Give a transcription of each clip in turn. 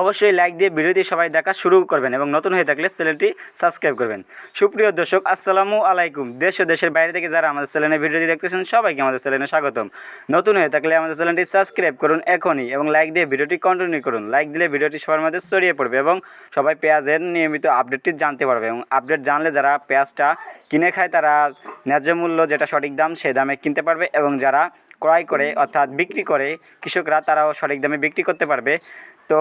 অবশ্যই লাইক দিয়ে ভিডিওটি সবাই দেখা শুরু করবেন এবং নতুন হয়ে থাকলে চ্যানেলটি সাবস্ক্রাইব করবেন। সুপ্রিয় দর্শক, আসসালামু আলাইকুম। দেশ ও দেশের বাইরে থেকে যারা আমাদের চ্যানেলে ভিডিওটি দেখতেছেন, সবাইকে আমাদের চ্যানেলে স্বাগতম। নতুন হয়ে থাকলে আমাদের চ্যানেলটি সাবস্ক্রাইব করুন এখনই এবং লাইক দিয়ে ভিডিওটি কন্টিনিউ করুন। লাইক দিলে ভিডিওটি সবার মধ্যে ছড়িয়ে পড়বে এবং সবাই পেঁয়াজের নিয়মিত আপডেটটি জানতে পারবে এবং আপডেট জানলে যারা পেঁয়াজটা কিনে খায়, তারা ন্যায্য মূল্য যেটা সঠিক দাম সেই দামে কিনতে পারবে এবং যারা ক্রয় করে অর্থাৎ বিক্রি করে কৃষকরা, তারাও সঠিক দামে বিক্রি করতে পারবে। তো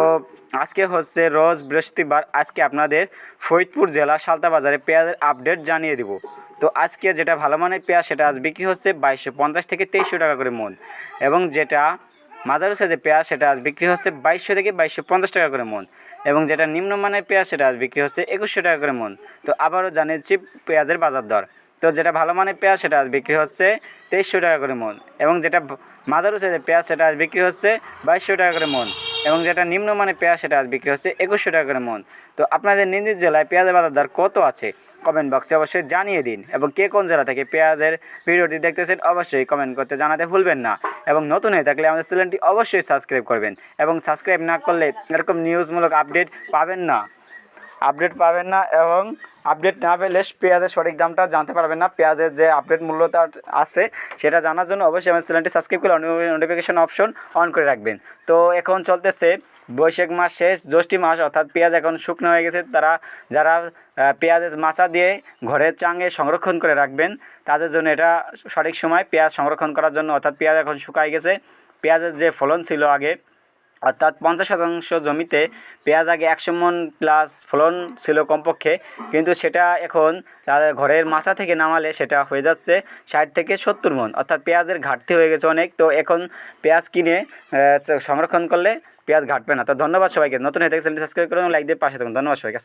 আজকে হচ্ছে রোজ বৃহস্পতিবার, আজকে আপনাদের ফরিদপুর জেলা সালতা বাজারে পেঁয়াজের আপডেট জানিয়ে দিব। তো আজকে যেটা ভালো মানের পেঁয়াজ, সেটা আজ বিক্রি হচ্ছে বাইশশো পঞ্চাশ থেকে তেইশশো টাকা করে মন। এবং যেটা মাঝারি সাইজের পেঁয়াজ, সেটা আজ বিক্রি হচ্ছে বাইশশো থেকে বাইশশো পঞ্চাশ টাকা করে মন। এবং যেটা নিম্নমানের পেঁয়াজ, সেটা আজ বিক্রি হচ্ছে একুশশো টাকা করে মন। তো আবারও জানিয়েছি পেঁয়াজের বাজার দর। তো যেটা ভালো মানের পেঁয়াজ, সেটা আজ বিক্রি হচ্ছে তেইশশো টাকা করে মন। এবং যেটা মাদারু সাইজের পেঁয়াজ, সেটা আজ বিক্রি হচ্ছে বাইশশো টাকা করে মন। এবং যেটা নিম্নমানের পেঁয়াজ সেটা আজ বিক্রি হচ্ছে একুশশো টাকা করে মন। তো আপনাদের নিজ জেলায় পেঁয়াজের বাজার দর কত আছে? কমেন্ট বক্সে অবশ্যই জানিয়ে দিন এবং কে কোন জেলা থেকে পেঁয়াজের ভিডিওটি দেখতেছেন অবশ্যই কমেন্ট করতে জানাতে ভুলবেন না। এবং নতুন হয়ে থাকলে আমাদের চ্যানেলটি অবশ্যই সাবস্ক্রাইব করবেন এবং সাবস্ক্রাইব না করলে এরকম নিউজমূলক আপডেট পাবেন না। আপডেট পাবেন না এবং আপডেট না পেলে পেঁয়াজের সঠিক দামটা জানতে পারবেন না। পেঁয়াজের যে আপডেট মূল্যটা আছে, সেটা জানার জন্য অবশ্যই আমার চ্যানেলটি সাবস্ক্রাইব করে নোটিফিকেশন অপশন অন করে রাখবেন। তো এখন চলতেছে বৈশাখ মাস শেষ, জ্যৈষ্ঠী মাস, অর্থাৎ পেঁয়াজ এখন শুকনো হয়ে গেছে। তারা, যারা পেঁয়াজের মাচা দিয়ে ঘরের চাঙে সংরক্ষণ করে রাখবেন, তাদের জন্য এটা সঠিক সময়। পেঁয়াজ সংরক্ষণ করার জন্য, অর্থাৎ পেঁয়াজ এখন শুকায় গেছে। পেঁয়াজের যে ফলন ছিল আগে অর্থাৎ পঞ্চাশ শতাংশ জমিতে পেঁয়াজ আগে একশো মন প্লাস ফলন ছিল কমপক্ষে, কিন্তু সেটা এখন তাদের ঘরের মাছা থেকে নামালে সেটা হয়ে যাচ্ছে ষাট থেকে সত্তর মন। অর্থাৎ পেঁয়াজের ঘাটতি হয়ে গেছে অনেক, তো এখন পেঁয়াজ কিনে সংরক্ষণ করলে পেঁয়াজ ঘাটবে না। তো ধন্যবাদ সবাইকে। নতুন হয়ে চ্যানেলটি সাবস্ক্রাইব করুন লাইক দিয়ে পাশে থাকুন। ধন্যবাদ সবাইকে।